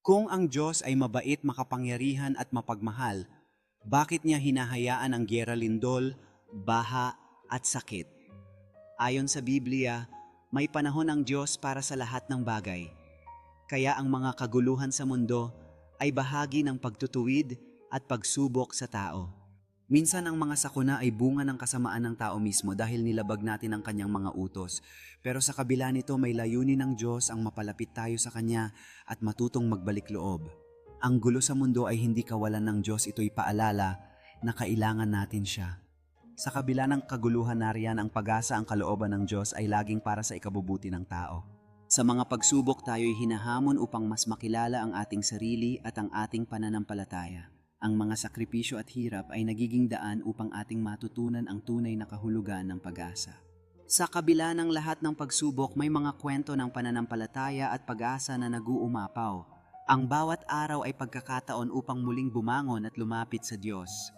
Kung ang Diyos ay mabait, makapangyarihan at mapagmahal, bakit niya hinahayaan ang gyera lindol, baha at sakit? Ayon sa Biblia, may panahon ang Diyos para sa lahat ng bagay. Kaya ang mga kaguluhan sa mundo ay bahagi ng pagtutuwid at pagsubok sa tao. Minsan ang mga sakuna ay bunga ng kasamaan ng tao mismo dahil nilabag natin ang kanyang mga utos. Pero sa kabila nito may layunin ng Diyos ang mapalapit tayo sa Kanya at matutong magbalik loob. Ang gulo sa mundo ay hindi kawalan ng Diyos ito'y paalala na kailangan natin siya. Sa kabila ng kaguluhan nariyan ang pag-asa ang kalooban ng Diyos ay laging para sa ikabubuti ng tao. Sa mga pagsubok tayo'y hinahamon upang mas makilala ang ating sarili at ang ating pananampalataya. Ang mga sakripisyo at hirap ay nagiging daan upang ating matutunan ang tunay na kahulugan ng pag-asa. Sa kabila ng lahat ng pagsubok, may mga kwento ng pananampalataya at pag-asa na naguumapaw. Ang bawat araw ay pagkakataon upang muling bumangon at lumapit sa Diyos.